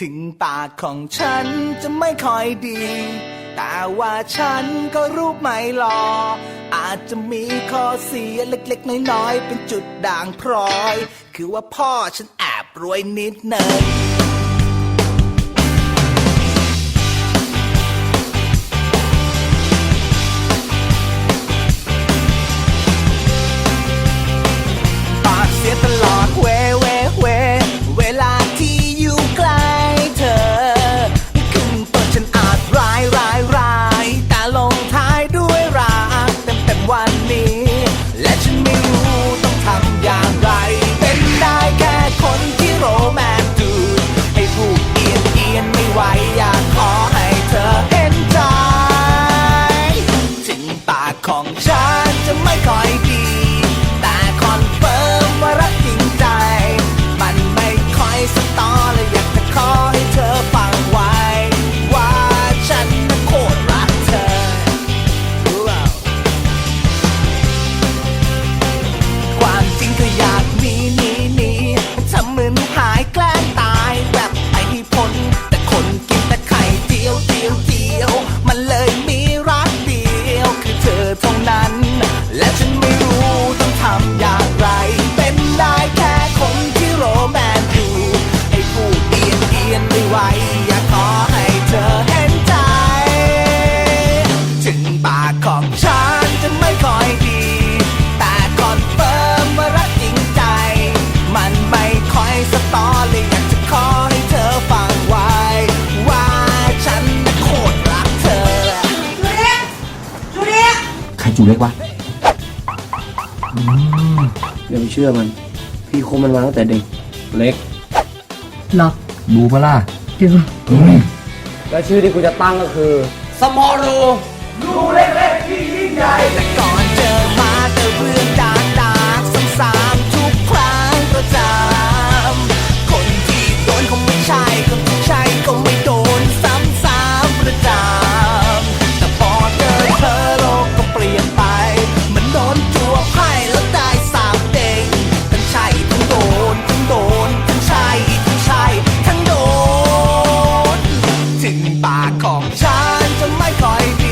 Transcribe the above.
ถึงปากของฉันจะไม่ค่อยดี แต่ว่าฉันก็รูปไม่หลออาจจะมีข้อเสียเล็กๆ น้อยๆ เป็นจุดด่างพร้อย คือว่าพ่อฉันแอบรวยนิดหนึ่ง Nightclub. จูเล็กวะอย่าไปเชื่อมัน พี่คมมันมาตั้งแต่เด็กเล็กหรอดูเปะล่ะจริงและชื่อที่กูจะตั้งก็คือ สมอรูรูเล็กๆที่ยิ่งใหญ่แต่ก่อน ปากของฉันจะไม่คอย